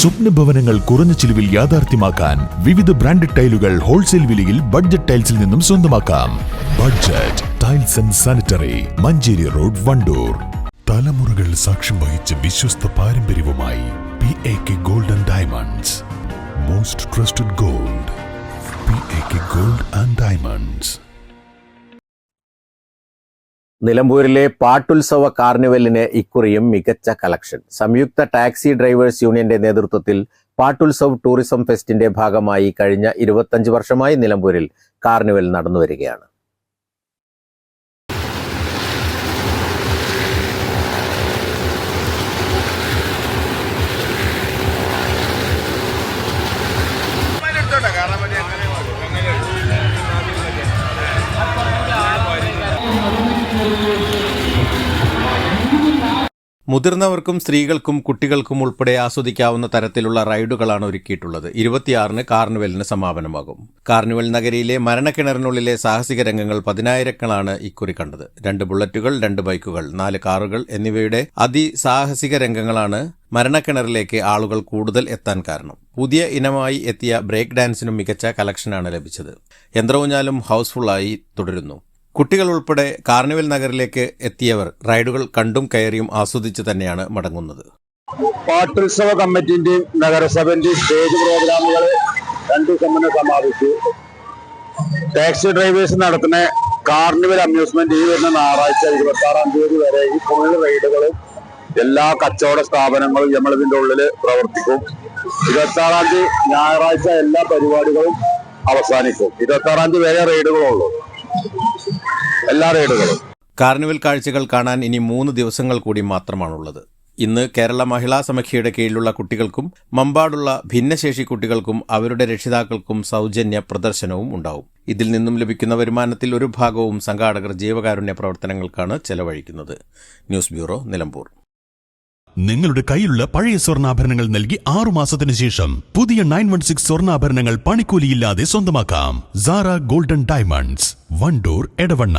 സ്വപ്ന ഭവനങ്ങൾ കുറഞ്ഞ ചിലവിൽ യാഥാർത്ഥ്യമാക്കാൻ വിവിധ ബ്രാൻഡഡ് ടൈലുകൾ ഹോൾസെയിൽ വിലയിൽ ബഡ്ജറ്റ് ടൈൽസിൽ നിന്നും സ്വന്തമാക്കാം. Budget tiles and sanitary Manjeri road Wandoor. തലമുറകൾ സാക്ഷ്യം വഹിച്ച വിശ്വസ്ത പാരമ്പര്യവുമായി P A K golden diamonds most trusted gold P A K gold and diamonds നിലമ്പൂരിലെ പാട്ടുത്സവ കാർണിവലിന് ഇക്കുറിയും മികച്ച കളക്ഷൻ. സംയുക്ത ടാക്സി ഡ്രൈവേഴ്സ് യൂണിയന്റെ നേതൃത്വത്തിൽ പാട്ടുത്സവ് ടൂറിസം ഫെസ്റ്റിന്റെ ഭാഗമായി കഴിഞ്ഞ ഇരുപത്തഞ്ച് വർഷമായി നിലമ്പൂരിൽ കാർണിവൽ നടന്നുവരികയാണ്. മുതിർന്നവർക്കും സ്ത്രീകൾക്കും കുട്ടികൾക്കും ഉൾപ്പെടെ ആസ്വദിക്കാവുന്ന തരത്തിലുള്ള റൈഡുകളാണ് ഒരുക്കിയിട്ടുള്ളത്. ഇരുപത്തിയാറിന് കാർണിവലിന് സമാപനമാകും. കാർണിവൽ നഗരിയിലെ മരണക്കിണറിനുള്ളിലെ സാഹസിക രംഗങ്ങൾ പതിനായിരങ്ങളാണ് ഇക്കുറി കണ്ടത്. രണ്ട് ബുള്ളറ്റുകൾ രണ്ട് ബൈക്കുകൾ നാല് കാറുകൾ എന്നിവയുടെ അതിസാഹസിക രംഗങ്ങളാണ് മരണക്കിണറിലേക്ക് ആളുകൾ കൂടുതൽ എത്താൻ കാരണം. പുതിയ ഇനമായി എത്തിയ ബ്രേക്ക് ഡാൻസിനും മികച്ച കളക്ഷനാണ് ലഭിച്ചത്. യന്ത്രഊഞ്ഞാലും ഹൗസ്ഫുള്ളായി തുടരുന്നു. കുട്ടികൾ ഉൾപ്പെടെ കാർണിവൽ നഗറിലേക്ക് എത്തിയവർ റൈഡുകൾ കണ്ടും കയറിയും ആസ്വദിച്ച് തന്നെയാണ് മടങ്ങുന്നത്. പാട്ടുത്സവ കമ്മിറ്റിന്റെയും നഗരസഭന്റെയും സ്റ്റേജ് പ്രോഗ്രാമുകൾ രണ്ടു ദിവസം സമാപിച്ചു. ടാക്സി ഡ്രൈവേഴ്സ് നടത്തുന്ന കാർണിവൽ അമ്യൂസ്മെന്റ് ഈ വരുന്ന ഞായറാഴ്ച ഇരുപത്തി ആറാം തീയതി വരെ ഈ ഫുൾ റൈഡുകളും എല്ലാ കച്ചവട സ്ഥാപനങ്ങളും നമ്മളിതിന്റെ ഉള്ളിൽ പ്രവർത്തിക്കും. ഇരുപത്തി ആറാം തീയതി ഞായറാഴ്ച എല്ലാ പരിപാടികളും അവസാനിക്കും. ഇരുപത്തി ആറാം തീയതി വരെ റൈഡുകളുള്ളൂ എല്ലാ റൈഡുകളും കാർണിവൽ കാഴ്ചകൾ കാണാൻ ഇനി മൂന്ന് ദിവസങ്ങൾ കൂടി മാത്രമാണുള്ളത്. ഇന്ന് കേരള മഹിളാ സമഖ്യയുടെ കീഴിലുള്ള കുട്ടികൾക്കും മമ്പാടുള്ള ഭിന്നശേഷി കുട്ടികൾക്കും അവരുടെ രക്ഷിതാക്കൾക്കും സൗജന്യ പ്രദർശനവും ഉണ്ടാവും. ഇതിൽ നിന്നും ലഭിക്കുന്ന വരുമാനത്തിൽ ഒരു ഭാഗവും സംഘാടകർ ജീവകാരുണ്യ പ്രവർത്തനങ്ങൾക്കാണ് ചെലവഴിക്കുന്നത്. News bureau Nilambur. നിങ്ങളുടെ കയ്യിലുള്ള പഴയ സ്വർണാഭരണങ്ങൾ നൽകി ആറു മാസത്തിന് ശേഷം പുതിയ നയൻ വൺ സിക്സ് സ്വർണാഭരണങ്ങൾ പണിക്കൂലിയില്ലാതെ സ്വന്തമാക്കാം. Sara golden diamonds one door Edavanna.